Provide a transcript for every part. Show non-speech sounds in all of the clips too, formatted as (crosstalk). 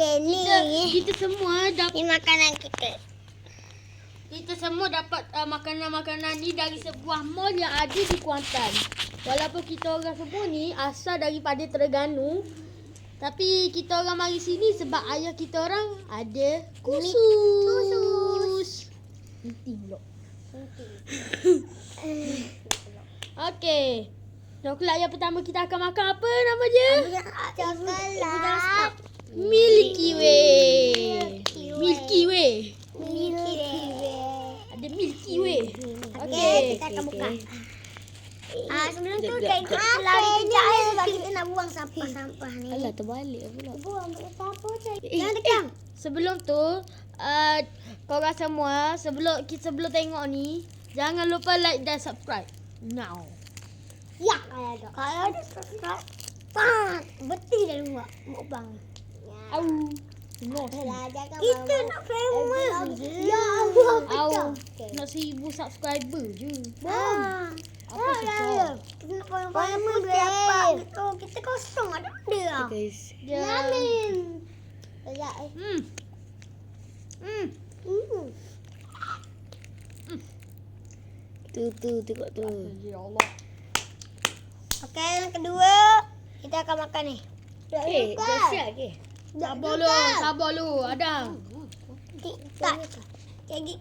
Okey, ni. Kita, kita semua dapat Ni makanan kita. kita semua dapat uh, makanan-makanan ni dari sebuah mall yang ada di Kuantan. Walaupun kita orang semua ni asal daripada Terengganu, tapi kita orang mari sini sebab ayah kita orang ada khusus. Khusus. Penting pula. (laughs) Okey. Coklat yang pertama kita akan makan apa nama dia? Coklat. Milky Way. Milky Way. Milky Way. Milky Way. Ada Milky Way. Okey, kita akan buka. Ah, sebelum tu kayak kita lari kejap sebab kita nak buang sampah-sampah ni. Alah terbalik pula. Buang sampah. Eh, Jangan tekan. Sebelum tu, uh, korang semua sebelum kita sebelum tengok ni, jangan lupa like dan subscribe. Now. Ya, kalau ada. Kalau ada subscribe. Pak, betul dah buat mukbang. Au. No. Kita nak famous. Ya Allah, Au. betul. Nak seribu subscriber je. Ah. Apa Ah, susah? ya, ya. Kita nak famous apa gitu. Kita kosong ada dia. Guys. Ya. Amin. Ya. Hmm. Hmm. Hmm. Tu tu tengok tu. Ya Allah. Okey, yang kedua kita akan makan ni. Eh, dah siap ke? Sabar lu, sabar lu. Ada. Tak. Okey,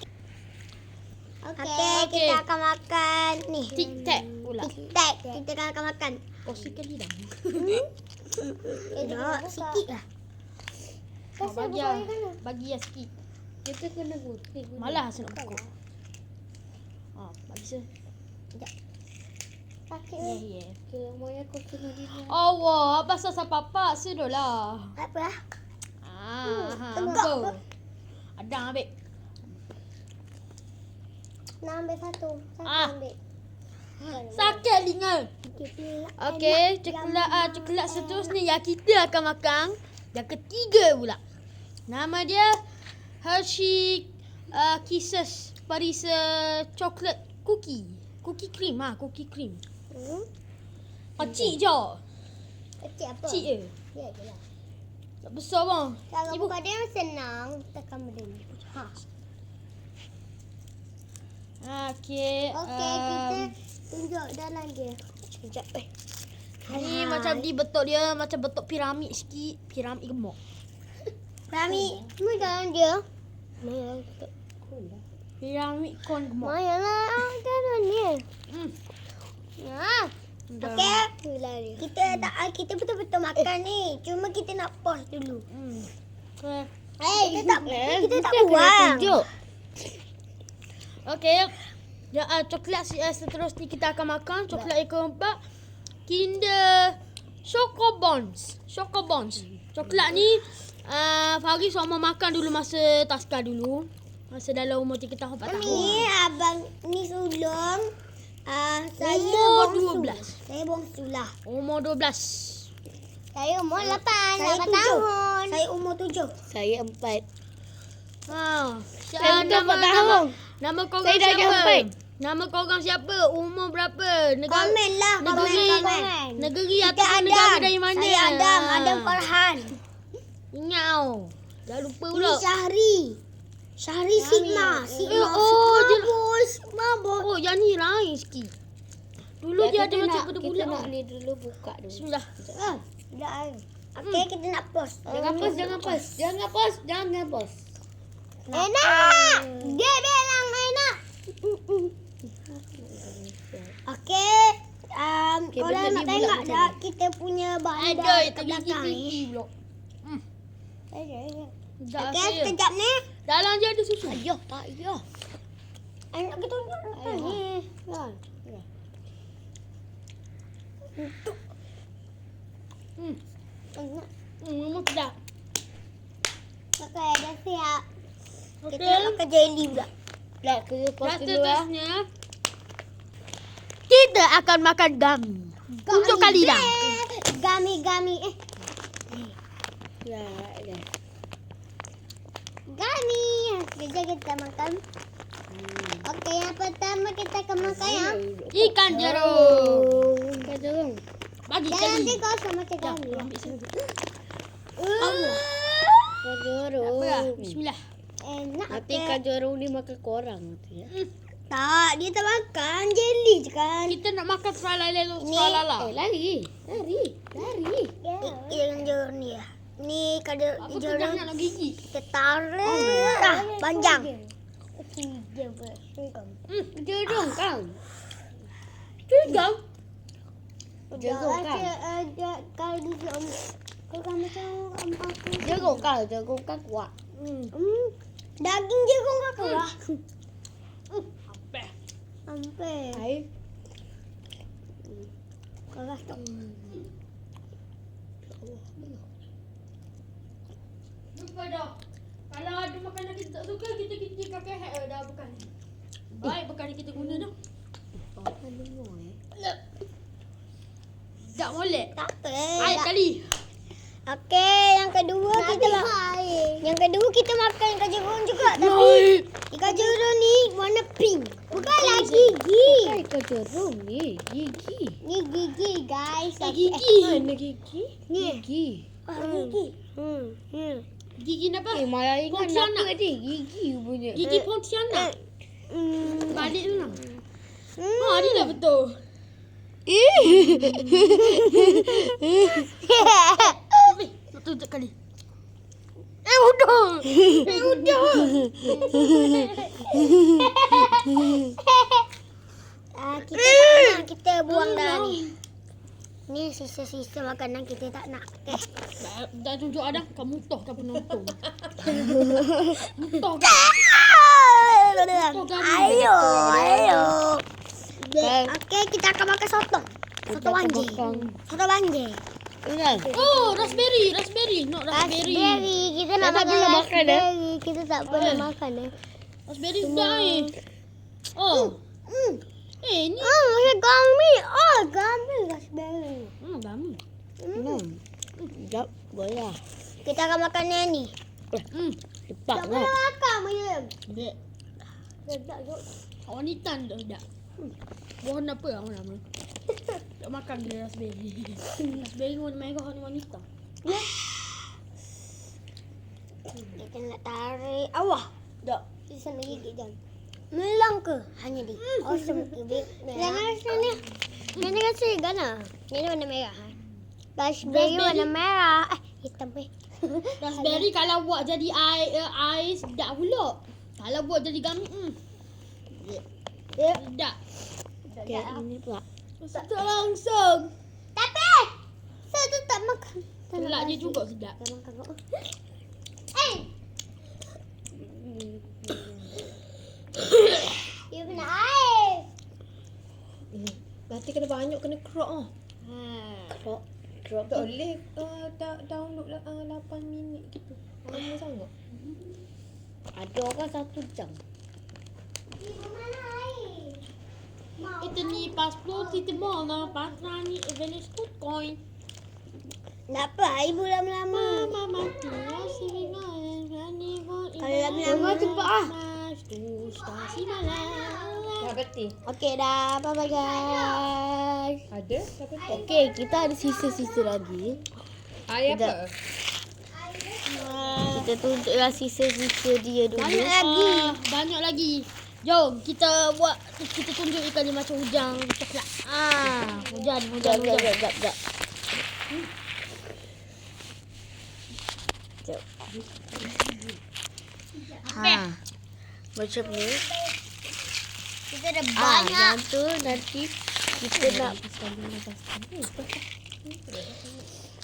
Okey. kita akan makan ni. Tic tac pula. Tak, kita akan akan makan. Kau sekali dah. Eh, dah, sikit lah. Ah, bagi lah. Bagi lah sikit. Kita kena gunting. Malas nak buka. Ah, bagi saya. Pakai Ya, ni. ya. Kalau Maya kau kena dia. Allah, pasal sa papa sudah Apa? Ah, ha, tengok. apa? Ada ambil. Nak ambil satu. Satu Ah. ambil. Sakit telinga. Okey. Okey, coklat ah coklat seterusnya yang kita akan makan. Yang ketiga pula. Nama dia Hershey uh, Kisses Paris chocolate cookie. Cookie cream ah, cookie cream. Hmm. Kecil je. Kecil apa? Kecil je. Ya, je lah. Tak besar bang. Kalau Ibu. buka dia senang, tekan benda ni. Ha. Okey. Okey, um, kita tunjuk dalam dia. Sekejap eh. Ni macam di bentuk dia macam bentuk piramid sikit. Piramid gemuk. Rami, ni dalam dia. Piramid kon gemuk. Maya lah dalam dia. Hmm. Ha. Okey. Kita tak ah, kita betul-betul makan ni. Cuma kita nak pause dulu. Hmm. Eh, kita tak kita tak buang. Okey. Ya, uh, coklat si- uh, seterusnya kita akan makan. Coklat yang keempat. Kinder Choco Bonds. Choco Bonds. Coklat ni uh, Faris sama makan dulu masa taska dulu. Masa dalam umur 3 tahun 4 tahun. Ni abang ni sulung. Ah, saya. 12. Saya bongsu lah. Umur 12. Saya umur 8, Saya 8 tujuh. tahun. Saya umur 7. Saya empat. Ha. Saya Saya betul nama, tahun. nama kau Saya dah siapa? empat. Nama kau orang siapa? Umur berapa? Negara Komen lah, komen, negeri, komen. negeri Kita atau Adam. negara dari mana? Saya Adam, Ha. Adam Farhan. Ingat tau. Dah lupa Ini pula. Syahri. Syahri Sigma. Sigma. Eh, oh, Sigma dia- boy. Sigma boy. Oh, yang ni lain sikit. Dulu Ya, dia ada macam nak- pada Kita bulat. nak ni dulu buka dulu. Bismillah. Ah, dah. Okey, kita nak pause. Jangan pos, jangan pos. Jangan pos, jangan pos. Enak. Dia bilang enak. Okey. Um, korang bentuk nak tengok bulat macam tak kita punya Ada kat itu belakang ni. Hmm. Dah Okey, sekejap ni. Dalam dia ada susu. Ayah, tak ayah. Anak kita tunjuk ni. Kan? Hmm. Hmm, sedap. Okey, dah siap. Kita Okey. nak makan jelly pula. Kita dulu lah. seterusnya kita akan makan gami. Untuk kali dah. Gami-gami. Eh, Ya, ya. gami. Sekejap kita makan. Okey, yang pertama kita akan makan ya. Ikan jeruk. Kau dorong. Bagi Jangan nanti kosong macam Dah, gami. ambil sini. Allah. Makan jeruk. Apa lah? Bismillah. Enak Nanti kan jeruk ni makan korang nanti ya. Tak, dia tak makan. Jelly je kan. Kita nak makan Ni- serala lah. Eh lari. Lari. Lari. Yang jeruk ni ya. Ni kalau Apa tu nak gigi? kita tarik. Dah, panjang. Hmm. Jeruk kau. Jeruk. Jeruk kau. Kalau dia om, kalau kamu tahu om aku. Jeruk kau. Jeruk kau kuat. Hmm. Daging jeruk kau keluar. Apa? Sampai. Hai. Keras tak? Lupa dah. Kalau ada makanan kita tak suka, kita kita kakek hack dah bukan. Baik, bukan kita guna dah. Apa dulu eh? Tak boleh. Tak apa. Air kali. Okey, yang kedua kita makan. Yang kedua kita makan ikan jeruk juga tapi ikan jeruk ni warna pink. Bukanlah gigi. Hai kau jeruk ni. Gigi. Ni gigi guys. Eh, gigi. Mana gigi? Ni. Gigi. Ah, gigi. Hmm. Hmm. Gigi apa? Eh malah ingat Pontianak. apa dia? Gigi punya. Gigi Pontianak. Hmm. Balik tu lah. Hmm. Ah, ni dah betul. Eh, betul tak kali. Eh, udah. Eh, udah. Ah, kita tak nak kita buang dah ni. Ni sisa-sisa makanan kita tak nak. Eh. Dah, dah tunjuk Adam, kamu toh kau penonton. (laughs) Toh kau. Ayo, ayo. Kan? Okey, kita akan makan soto. Soto banjir. makan. Soto banjir. Kenal? Oh, raspberry, raspberry. Not raspberry. Raspberry. Kita nak Kita tak makan pernah makan, eh? raspberry. Kita tak pernah makan eh. Raspberry sedap eh. Oh. Hmm. Eh, ni. Oh, macam gummy. Oh, gummy raspberry. Hmm, gami. Hmm. Sekejap. Boleh lah. Kita akan makan yang ni. Hmm. Cepat Tak boleh makan, William. Dek. Sedap tu. Wanita dah dah. Buah apa orang nama? (laughs) Tak makan dia raspberry. (laughs) raspberry warna merah ni wanita. Kita nak tarik. Awah. Tak. Sisa lagi gigit jam. Melang ke? Hanya di. Awesome ke, Bib? Jangan (laughs) rasa ni. Yang ni rasa gana. Yang ni warna merah. eh. Raspberry warna merah. Eh, hitam pe. Raspberry kalau buat jadi air uh, air sedap pula. Kalau buat jadi gami, hmm. Ya. Sedap. Okay, ini pula. Sedap langsung. Tapi, saya tu tak makan. Tak Telak nasi. juga sedap. Tak makan kau. Eh! Dia kena air. Nanti kena banyak kena crop ah. Krok. Krok. Tak boleh uh, da- download uh, 8 minit gitu. Lama sangat. Ada orang satu jam. Ibu mana air? Kita ni pasport kita mau na pasra ni Venice Food Coin. Tak apa, ibu lama-lama. Mama mati nasi malam ni Kalau lama-lama cepat ah. Dah berhenti. Okey dah, bye-bye guys. Ada? Okey, kita ada sisa-sisa lagi. Air apa? Kita tunjuklah sisa-sisa dia dulu. Banyak lagi. Banyak lagi. Jom kita buat kita tunjuk ikan dia macam hujang coklat. Ah, hujan, hujan, Jap, jap, hujan. jap, jap. Ha. Macam ni. Kita ada Ah, banyak. yang tu nanti kita nak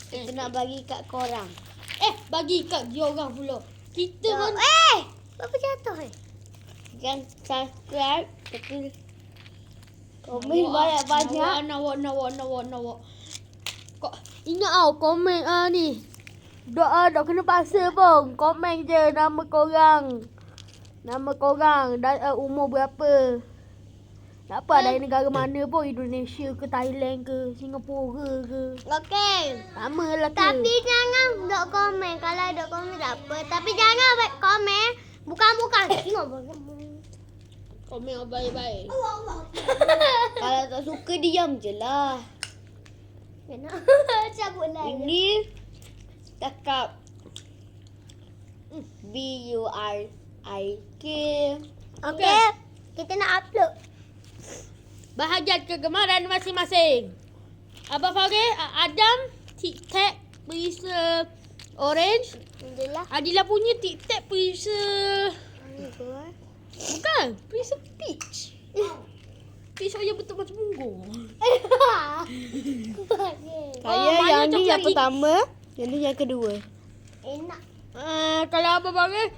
kita nak bagi kat korang. Eh, bagi kat dia orang pula. Kita pun eh! Apa jatuh eh? Jangan subscribe tapi komen banyak-banyak. Nawak, nawak, nawak, nawak. Kok ingat tau komen ah ni. Dok ah, dok kena paksa pun. Komen je nama korang. Nama korang dan uh, umur berapa. Tak apa dari negara mana pun Indonesia ke Thailand ke Singapura ke. Okey. Sama lah ke. Tapi jangan dok komen. Kalau dok komen tak apa. Tapi jangan komen. Bukan-bukan. Tengok. Komen yang baik-baik. (laughs) Kalau tak suka diam je lah. Kena (laughs) cabut lah. Ini cakap B U R I K. Okay. Kita nak upload. Bahagian kegemaran masing-masing. Abang Farid, Adam, Tic Tac, perisa orange. Adila punya Tic Tac perisa... Ini Bukan, perisa peach. Peach yang betul macam bunga. Saya mana yang ni yang pertama, yang ni yang kedua. Enak. Uh, kalau Abang Farid,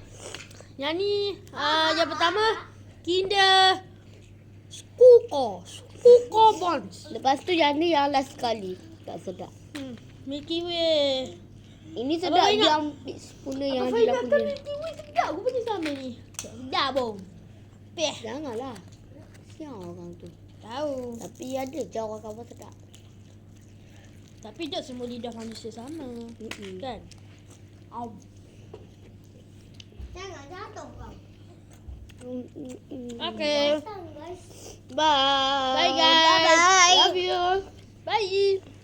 yang ni uh, yang pertama, Kinder Skuko. Skuko Bonds. Lepas tu yang ni yang last sekali. Tak sedap. Hmm. Milky Way. Ini sedap yang spooner yang Abang Adila Farid makan punya. Milky Way sedap. Aku punya sama ni. Dah bom. Peh. Janganlah. Siang orang tu. Tahu. Tapi ada je orang kawan sedap. Tapi tak semua lidah manusia sama. Mm-mm. Kan? Au. Jangan jatuh kau. Okay. Bye. Bye guys. Bye bye. Love you. Bye.